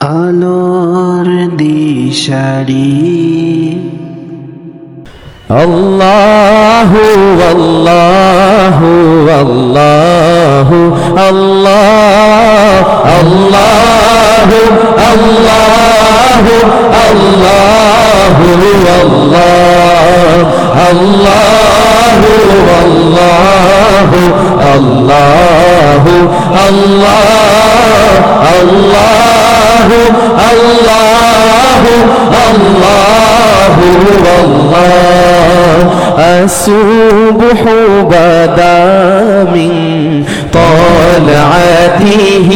আলোর দিশারি। আল্লাহু আল্লাহু আল্লাহু আল্লাহ আল্লাহু আল্লাহু আল্লাহু আল্লাহ আল্লাহু আল্লাহু আল্লাহু। الله الله الله الله الله السبح بدا من طلعته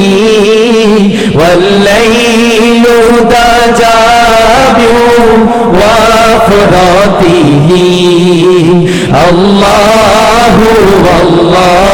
والليل تجاب وفراته الله والله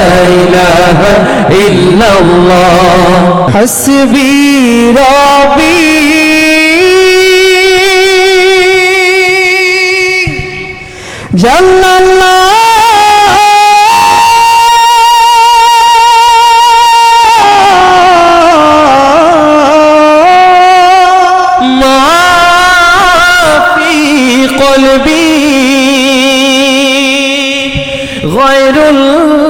إله إلا الله لا إله إلا الله حسبي ربي جل الله ما في قلبي غير الله